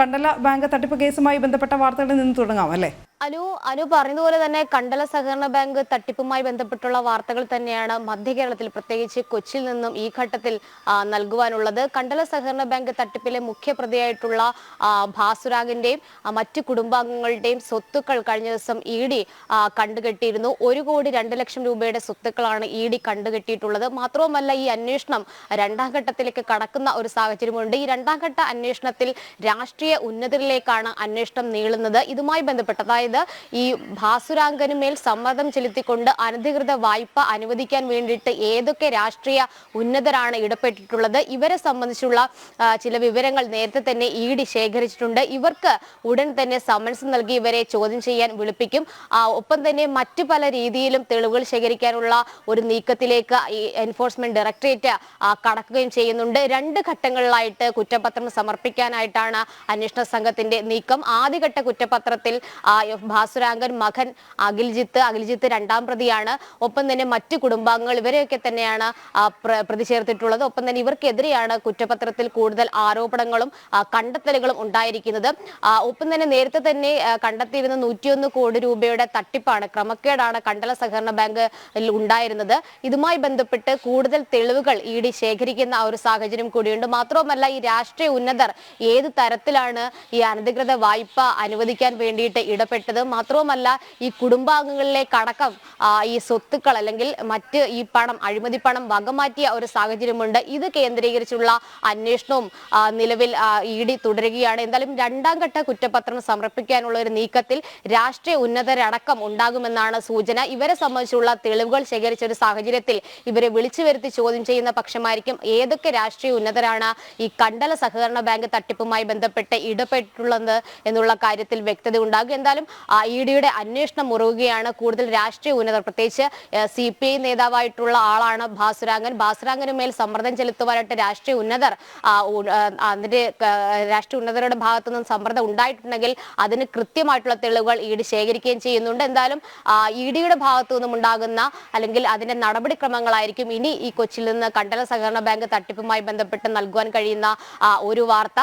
Kandala bank തട്ടിപ്പ് കേസുമായി ബന്ധപ്പെട്ട വാർത്തകളിൽ നിന്ന് തുടങ്ങാം അല്ലേ? അനു അനു പറഞ്ഞതുപോലെ തന്നെ കണ്ടല സഹകരണ ബാങ്ക് തട്ടിപ്പുമായി ബന്ധപ്പെട്ടുള്ള വാർത്തകൾ തന്നെയാണ് മധ്യ കേരളത്തിൽ പ്രത്യേകിച്ച് കൊച്ചിയിൽ നിന്നും ഈ ഘട്ടത്തിൽ നൽകുവാനുള്ളത്. കണ്ടല സഹകരണ ബാങ്ക് തട്ടിപ്പിലെ മുഖ്യപ്രതിയായിട്ടുള്ള ഭാസുരാഗിന്റെയും മറ്റു കുടുംബാംഗങ്ങളുടെയും സ്വത്തുക്കൾ കഴിഞ്ഞ ദിവസം ഇ ഡി കണ്ടുകെട്ടിയിരുന്നു. ഒരു കോടി രണ്ട് ലക്ഷം രൂപയുടെ സ്വത്തുക്കളാണ് ഇ ഡി കണ്ടുകെട്ടിയിട്ടുള്ളത്. മാത്രവുമല്ല ഈ അന്വേഷണം രണ്ടാം ഘട്ടത്തിലേക്ക് കടക്കുന്ന ഒരു സാഹചര്യമുണ്ട്. ഈ രണ്ടാം ഘട്ട അന്വേഷണത്തിൽ രാഷ്ട്രീയ ഉന്നതരിലേക്കാണ് അന്വേഷണം നീളുന്നത്. ഇതുമായി ബന്ധപ്പെട്ട് അതായത് ഈ ഭാസുരാങ്കന് മേൽ സമ്മർദ്ദം ചെലുത്തിക്കൊണ്ട് അനധികൃത വായ്പ അനുവദിക്കാൻ വേണ്ടിയിട്ട് ഏതൊക്കെ രാഷ്ട്രീയ ഉന്നതരാണ് ഇടപെട്ടിട്ടുള്ളത് ഇവരെ സംബന്ധിച്ചുള്ള ചില വിവരങ്ങൾ നേരത്തെ തന്നെ ഇ ഡി ശേഖരിച്ചിട്ടുണ്ട്. ഇവർക്ക് ഉടൻ തന്നെ സമൻസ് നൽകി ഇവരെ ചോദ്യം ചെയ്യാൻ വിളിപ്പിക്കും. ഒപ്പം തന്നെ മറ്റു പല രീതിയിലും തെളിവുകൾ ശേഖരിക്കാനുള്ള ഒരു നീക്കത്തിലേക്ക് ഈ എൻഫോഴ്സ്മെന്റ് ഡയറക്ടറേറ്റ് കടക്കുകയും ചെയ്യുന്നുണ്ട്. രണ്ട് ഘട്ടങ്ങളിലായിട്ട് കുറ്റപത്രം സമർപ്പിക്കാനായിട്ടാണ് അന്വേഷണ സംഘത്തിന്റെ നീക്കം. ആദ്യഘട്ട കുറ്റപത്രത്തിൽ ഭാസുരാങ്കൻ മകൻ അഖിൽജിത്ത്. അഖിൽജിത്ത് രണ്ടാം പ്രതിയാണ്. ഒപ്പം തന്നെ മറ്റു കുടുംബാംഗങ്ങൾ ഇവരെയൊക്കെ തന്നെയാണ് പ്രതി ചേർത്തിട്ടുള്ളത് ഒപ്പം തന്നെ ഇവർക്കെതിരെയാണ് കുറ്റപത്രത്തിൽ കൂടുതൽ ആരോപണങ്ങളും കണ്ടെത്തലുകളും ഉണ്ടായിരിക്കുന്നത്. ഒപ്പം തന്നെ നേരത്തെ തന്നെ കണ്ടെത്തിയിരുന്ന നൂറ്റിയൊന്ന് കോടി രൂപയുടെ തട്ടിപ്പാണ് ക്രമക്കേടാണ് കണ്ടല സഹകരണ ബാങ്ക് ഉണ്ടായിരുന്നത്. ഇതുമായി ബന്ധപ്പെട്ട് കൂടുതൽ തെളിവുകൾ ഇ ഡി ശേഖരിക്കുന്ന ഒരു സാഹചര്യം കൂടിയുണ്ട്. മാത്രവുമല്ല ഈ രാഷ്ട്രീയ ഉന്നതർ ഏത് തരത്തിലാണ് ഈ അനധികൃത വായ്പ അനുവദിക്കാൻ വേണ്ടിയിട്ട് ഇടപെട്ടത് മാത്രവുമല്ല ഈ കുടുംബാംഗങ്ങളിലെ കടക്കം ഈ സ്വത്തുക്കൾ അല്ലെങ്കിൽ മറ്റ് ഈ പണം അഴിമതി പണം വകമാറ്റിയ ഒരു സാഹചര്യമുണ്ട്. ഇത് കേന്ദ്രീകരിച്ചുള്ള അന്വേഷണവും നിലവിൽ ഇ ഡി തുടരുകയാണ്. എന്തായാലും രണ്ടാം ഘട്ട കുറ്റപത്രം സമർപ്പിക്കാനുള്ള ഒരു നീക്കത്തിൽ രാഷ്ട്രീയ ഉന്നതരടക്കം ഉണ്ടാകുമെന്നാണ് സൂചന. ഇവരെ സംബന്ധിച്ചുള്ള തെളിവുകൾ ശേഖരിച്ച ഒരു സാഹചര്യത്തിൽ ഇവരെ വിളിച്ചു വരുത്തി ചോദ്യം ചെയ്യുന്ന പക്ഷമായിരിക്കും ഏതൊക്കെ രാഷ്ട്രീയ ഉന്നതരാണ് ഈ കണ്ടല സഹകരണ ബാങ്ക് തട്ടിപ്പുമായി ബന്ധപ്പെട്ട് ഇടപെട്ടിട്ടുള്ളത് എന്നുള്ള കാര്യത്തിൽ വ്യക്തത ഉണ്ടാകും എന്തായാലും ഇ ഡിയുടെ അന്വേഷണം മുറുകുകയാണ്. കൂടുതൽ രാഷ്ട്രീയ ഉന്നതർ പ്രത്യേകിച്ച് സി പി ഐ നേതാവായിട്ടുള്ള ആളാണ് ഭാസുരാങ്കൻ ഭാസുരാങ്കന് മേൽ സമ്മർദ്ദം ചെലുത്തുവാനായിട്ട് രാഷ്ട്രീയ ഉന്നതർ അതിന്റെ രാഷ്ട്രീയ ഉന്നതരുടെ ഭാഗത്തു നിന്ന് സമ്മർദ്ദം ഉണ്ടായിട്ടുണ്ടെങ്കിൽ അതിന് കൃത്യമായിട്ടുള്ള തെളിവുകൾ ഇ ഡി ശേഖരിക്കുകയും ചെയ്യുന്നുണ്ട്. എന്തായാലും ഇ ഡിയുടെ ഭാഗത്തു നിന്നും ഉണ്ടാകുന്ന അല്ലെങ്കിൽ അതിന്റെ നടപടിക്രമങ്ങളായിരിക്കും ഇനി ഈ കൊച്ചിയിൽ നിന്ന് കണ്ടല സഹകരണ ബാങ്ക് തട്ടിപ്പുമായി ബന്ധപ്പെട്ട് നൽകുവാൻ കഴിയുന്ന ഒരു വാർത്ത.